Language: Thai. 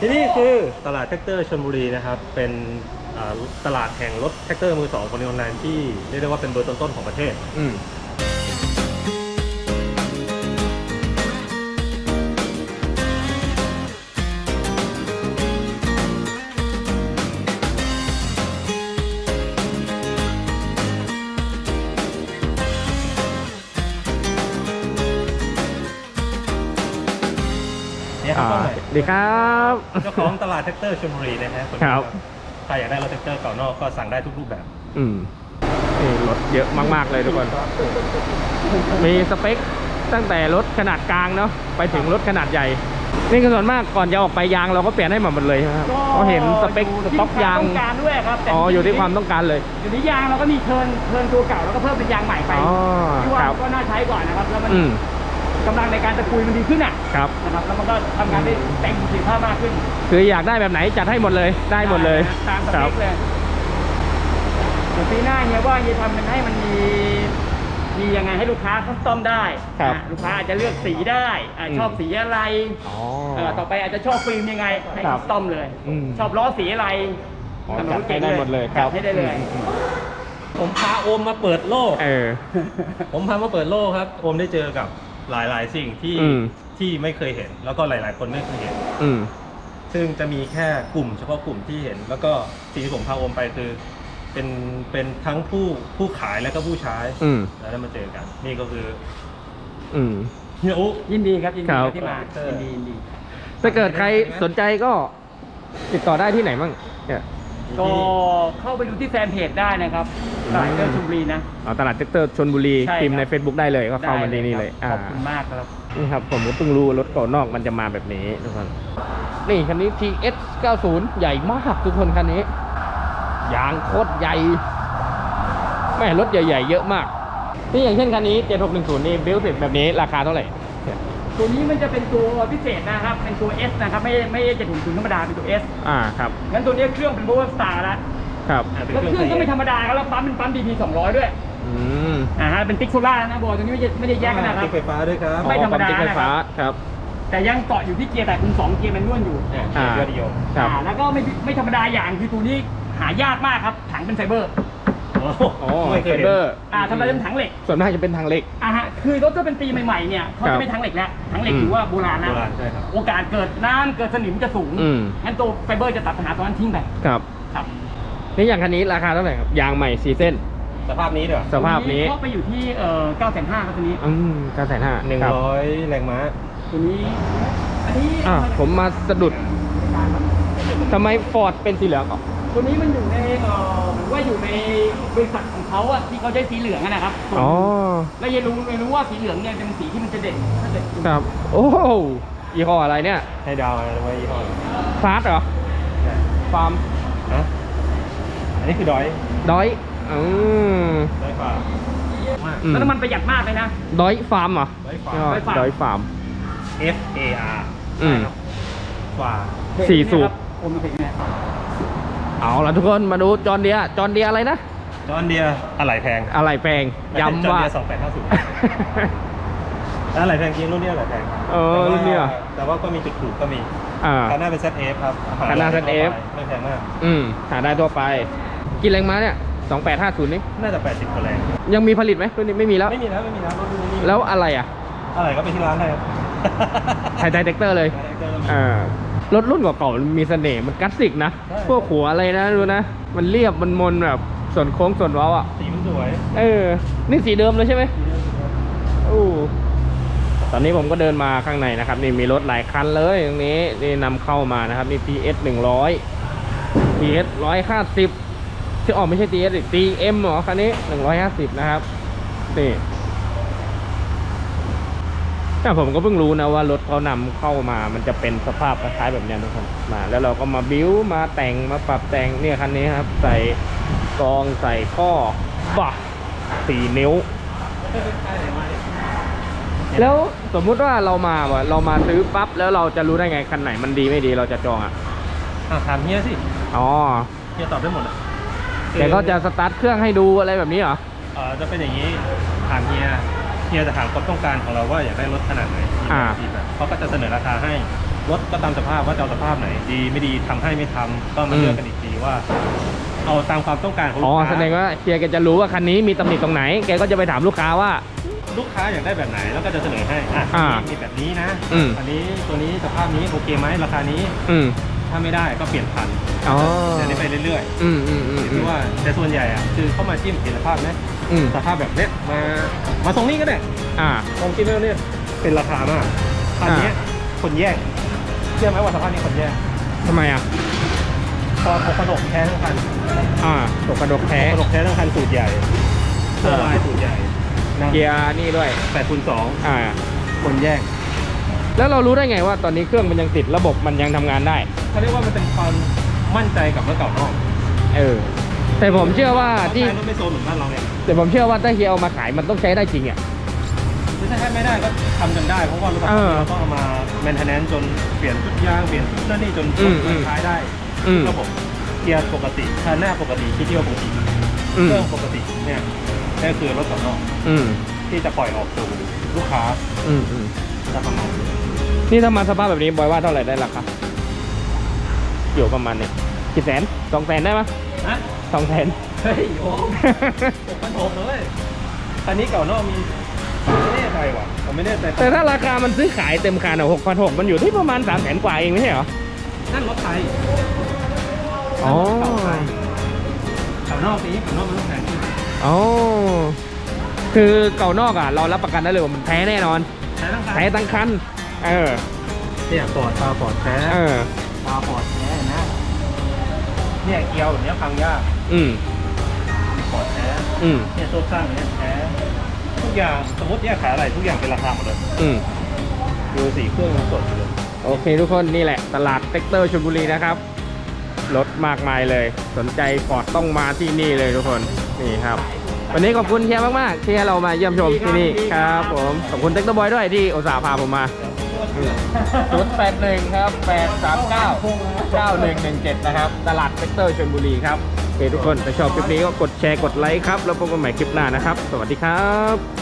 ที่นี่คือตลาดแท็กเตอร์ชลบุรีนะครับ เป็นตลาดแห่งรถแท็กเตอร์มือสองคนออนไลน์ที่เรียกได้ว่าเป็นเบอร์ต้นๆของประเทศ อืมอ่าดีครับ เจ้าของตลาดแท็กเตอร์ชลบุรีนะฮะนนี้ครับ ใครอยากได้รถแท็กเตอร์เก่านอกก็สั่งได้ทุกรูปแบบอืมนี่รถเยอะมาก ๆ เลยทุกคน มีสเปคตั้งแต่รถขนาดกลางเนาะไปถึงรถขนาดใหญ่ นี่คือส่วนมากก่อนจะออกไปยางเราก็เปลี่ยนให้หมดเลยใช่ไหมครับเพราะเห็นสเปคสต็อกยางต้องการด้วยครับแต่อ๋ออยู่ที่ความต้องการเลย อยู่ที่ยางเราก็มีเทิร์นเทิร์นตัวเก่าแล้วก็เพิ่มเป็นยางใหม่ไปอ๋อที่ว่าครับก็น่าใช้กว่านะครับแล้วมันอืม กำลังในการตะกุยมันดีขึ้นอะครับนะครับแล้วมันก็ทำงานได้เต็มประสิทธิภาพมากขึ้นคืออยากได้แบบไหนจัดให้หมดเลยได้หมดเลยตามสคเปรับคเลยเดี๋ยวปีหน้าเฮียว่าเฮียทำมันให้มันมีมียังไงให้ลูกค้าคัสตอมได้ครับนะลูกค้าอาจจะเลือกสีได้อะอืมชอบสีอะไรอ๋อเออต่อไปอาจจะชอบฟิล์มยังไงให้ครัคับสตอมเลยอืมชอบล้อสีอะไรอ๋อทำจัดให้ได้หมดเลยคจัรับดให้ได้เลยอืมอืมผมพาโอมมาเปิดโลกเออผมพามาเปิดโลกครับ โอมได้เจอกับ หลายๆ สิ่งที่อืม ที่ไม่เคยเห็น แล้วก็หลาย ๆ คนไม่เคยเห็น อืม ซึ่งจะมีแค่กลุ่มเฉพาะกลุ่มที่เห็น แล้วก็สิ่งที่ผมพาโอมไปคือเป็นเป็นทั้งผู้ผู้ขายและก็ผู้ใช้อืม แล้วได้มาเจอกัน นี่ก็คืออืม เฮียอุ ยินดีครับยินดีคครัรับ บที่มาครับยินดียินดี ถ้าเกิดใครสนใจก็ติดต่อได้ที่ไหนบ้างเนี่ย ก็เข้าไปดูที่แฟนเพจได้นะครับตลาดเกอร์ชุมบุรีนะ อ๋อตลาดเทคเตอร์ชนบุรีใช่พิมพ์ใน ครับ Facebook ได้เลยก็เข้ามาที่นี่เลยได้อ่าขอบคุณมากครับ นี่ครับผมก็เพิ่งรู้รถเก่านอกมันจะมาแบบนี้ทุกคนนี่คันนี้ TS 90 ใหญ่มากทุกคนคันนี้ยางโคตรใหญ่แม่รถใหญ่ๆเยอะมากนี่อย่างเช่นคันนี้ 7610 นี่บิลสิแบบนี้ราคาเท่าไหร่ ตัวนี้มันจะเป็นตัวพิเศษนะครับ เป็นตัว S นะครับ ไม่ไม่ใช่จะถุงถุงธรรมดา เป็นตัว S อ่าครับ งั้นตัวนี้เครื่องเป็น Power Star แล้วครับอ่าเป็นแล้วเครื่องเครื่องก็ไม่ไฟธรรมดาครับแล้วปั๊มเป็นปั๊ม DP 200 ด้วย อืมอ่าฮะเป็นติ๊กโซล่านะบอยตัวนี้ไม่ใช่ไม่ได้แยกกันนะครับติดไฟฟ้าด้วยครับ ไม่ธรรมดาอ๋อควติ๊กไฟฟ้านะครับครับ แต่ยังเกาะอยู่ที่เกียร์แต่คุณสองเกียร์แมนนวลอยู่เนี่ยอ่าเกียร์เดียวครับอ่าแล้วก็ไม่ไม่ธรรมดาอย่างคือตัวนี้หายากมากครับถังเป็นไฟเบอร์โอ้อ๋อไม่ไฟเคยเห็นเบอร์อ่าทำไมเป็นถังเหล็กส่วนมากจะเป็นทางเหล็ก อ่าฮะคือรถถ้าเป็นปีใหม่ๆเนี่ยเขาครัจะบไม่ถังเหล็กแล้วถังเหล็กอืม ถือว่าโบราณโบนะราณใช่ครับ โอกาสเกิดน้ำเกิดสนิมจะสูงอืมงั้นตัวไฟเบอร์จะตัดปัญหาตรงนั้นทิ้งไปครับครับนี่อย่างคันนี้ราคาเท่าไหร่ครับยางใหม่สีเส้นสภาพนี้เดี๋ยวสภาพนี้ก็ไปอยู่ที่เอ่อ9 5 0 0ครับตัวนี้ อืมเก้าแสนห้าหนึ่งร้อยแรงม้า ตัวนี้ อันนี้อ่าผมมาสะดุดทำไมฟอร์ดเป็นสีเหลืองอะ ตัวนี้มันอยู่ในเอ่อเหมือนว่าอยู่ในบริษัทของเขาอะที่เขาใช้สีเหลืองอะนะครับอ๋อ แล้วยังรู้ยังรู้ว่าสีเหลืองเนี่ยเป็นสีที่มันจะเด่นถ้าเกิดครับ โอ้โหยี่ห้ออะไรเนี่ยให้ดาวอะไรไว้ยี่ห้อฟาสเหรอฟาร์มฮะอันนี้คือดอยดอยอืมดอยฟ้าอืมแล้วน้ำมันประหยัดมากเลยนะ ดอยฟาร์มเหรอดอยฟ้ายี่ห้อดอยฟาร์ม ดอยฟาร์ม F A R อืมฟ้าสี่สูบ ผมเคยเห็นไหมครับ เอาละทุกคนมาดูจอนเดียจอนเดียอะไรนะจอนเดียอะไรแพงอะไรแพงย้ำว่าจอนเดียสองแปดห้าสิบอะไรแพงจริงรุ่นนี้อะไรแพงเออรุ่นนี้เหรอแต่ว่าก็มีจุดถูกก็มีอ่าคันหน้าเป็น ZF ครับคันหน้า ZF ไม่แพงมาก อืมหาได้ทั่วไป กี่แรงม้าเนี่ยสองแปดห้าศูนย์นี่น่าจะ80กว่าแรง ยังมีผลิตไหมรุ่นนี้ไม่มีแล้ว ไม่มีแล้วไม่มีแล้วรถรุ่นนี้แล้วอะไรอะ อะไรก็ไปที่ร้านได้ค รับไทยไทยเทคเตอร์เลยอ่ารถรุ่นเก่าๆมันมีเสน่ห์มันคลาสสิกนะใช่พวกหัวอะไรนะดูนะ มันเรียบมันมนแบบส่วนโค้งส่วนเว้าอะ สีมันสวย เออ นี่สีเดิมเลยใช่ไหมโอ้ตอนนี้ผมก็เดินมาข้างในนะครับ นี่มีรถหลายคันเลยตรงนี้นี่นำเข้ามานะครับ นี่ TS หนึ่งร้อย TS ร้อยห้าสิบที่ออกไม่ใช่ TS อีก TM เหรอคันนี้หนึ่งร้อยห้าสิบนะครับ นี่ แต่ผมก็เพิ่งรู้นะว่ารถเขานำเข้ามา มันจะเป็นสภาพคล้ายๆแบบเนี้ยทุกคนมาแล้วเราก็มาบิ้วมาแต่งมาปรับแต่งเนี่ยคันนี้ครับ ใส่กรองใส่ข้อบักสี่นิ้ว แล้วสมมุติว่าเรามาว่ะเรามาซื้อปั๊บแล้วเราจะรู้ได้ไงคันไหนมันดีไม่ดีเราจะจองอะอะถามเฮียสิอ๋อเฮียตอบได้หมดอะแต่ก็จะสตาร์ทเครื่องให้ดูอะไรแบบนี้เหรอเอ่อจะเป็นอย่างนี้ถามเฮีย เฮียจะถามความต้องการของเราว่าอยากได้รถขนาดไหนอ่าเขาก็จะเสนอราคาให้รถก็ตามสภาพว่าจะเอาสภาพไหน ดีไม่ดีทำให้ไม่ทำก็มาเลือกกันอีกทีว่า เอาตามความต้องการของอ๋ลูอกค้าแสดงว่าเฮียแกจะรู้ว่าคันนี้มีตำหนิตรงไหน แกก็จะไปถามลูกค้าว่า ลูกค้าอยากได้แบบไหนแล้วก็จะเสนอให้อะอ่ามีแบบนี้นะอืมอันนี้ตัวนี้สภาพนี้โอเคไหมราคานี้ อืม ถ้าไม่ได้ก็เปลี่ยนพันอ๋อเดี๋ยวนี้ไปเรื่อยอืมอืมอืมๆอืที่มว่าแต่ส่วนใหญ่อะคือเข้ามาจิ้มเห็นสภาพไหมอืม สภาพแบบเนี้ยมามาตรงนี้ก็ได้อ่า ลองคิดดูเนี่ยเป็นราคามากคันเนี้ยคนแย่งเชื่อไหมว่าสภาพนี้คนแย่งทำไมอะ พอเขากระดกแท้ทั้งคันอ่าตกกระดกแท้กระดกแท้ทั้งคันสูตรใหญ่ตัวอ่าลายสูตรใหญ่นะเกียร์นี่ด้วยแปดคูณสองอ่า คนแย่ง แล้วเรารู้ได้ไงว่าตอนนี้เครื่องมันยังติดระบบมันยังทำงานได้ เขาเรียกว่ามันเป็นความมั่นใจกับรถเก่านอกเออ แต่ผมเชื่อว่าที่ที่รถไม่โซนเหมือนบ้านเราเนี่ยแต่ผมเชื่อว่าถ้าเฮียเอามาขายมันต้องใช้ได้จริงอะ ไม่ใช่แค่ไม่ได้ก็ทำจนได้ เพราะว่ารถเออเราต้องเอามา maintenance จนเปลี่ยนชุดยางเปลี่ยนชุดนั่นนี่จนอืมอืมใช้ได้อืม ระบบเกียร์ปกติคันหน้าปกติที่เที่ยวปกติอืม เครื่องปกติเนี่ยนี่คือรถเก่านอกอืมที่จะปล่อยออกสู่ลูกค้าอืมอืมจะประมาณนี้ นี่ถ้ามาสภาพแบบนี้บอยว่าเท่าไหร่ได้ราคาอยู่ประมาณนี้กี่แสนสองแสนได้ไหมนะสองแสนเฮ้ยโอ้หกพันหกเลยคันนี้เก่านอกมีไม่แน่ใจว่ะผมไม่แน่ใจแต่ถ้าราคามันซื้อขายเต็มคันอะหกพันหกมันอยู่ที่ประมาณสามแสนกว่าเองไม่ใช่เหรอนั่นรถไทยอ๋อเก่าไทยเก่านอกนี้เก่านอกมันต้องแพงขึ้นอ๋อคือเก่านอกอะ เรารับประกันได้เลยว่ามันแท้แน่นอนใช้ทั้งคันแท้ตั้งคัน เออ เนี่ยปอดตาปอดแท้เออ ตาปอดแท้เห็นะเนี่ยเกลียวแบบเนี้ยพังยากอืม ปอดแท้อืม เนี่ยโซ่สร้างเนี่ยแท้ทุกอย่างสมมติแยกขายอะไรทุกอย่างเป็นราคาหมดเลยอืม ดูสีเครื่องมันสดอยู่เลย โอเคทุกคนนี่แหละตลาดเต็กเตอร์ชลบุรีนะครับ รถมากมายเลย สนใจฟอร์ดต้องมาที่นี่เลยทุกคนนี่ครับ วันนี้ขอบคุณเฮียมากๆที่ให้เรามาเยี่ยมชมที่นี่ครับผมขอบคุณเต็กเตอร์บอยด้วยที่อุตส่าห์พาผมมา ศูนย์แปดหนึ่งครับแปดสามเก้าเก้าหนึ่งหนึ่งเจ็ดนะครับ ตลาดเซกเตอร์ชลบุรีครับโอเคทุกคนถ้าชอบคลิปนี้ก็กดแชร์กดไลค์ครับ แล้วพบกันใหม่คลิปหน้านะครับ สวัสดีครับ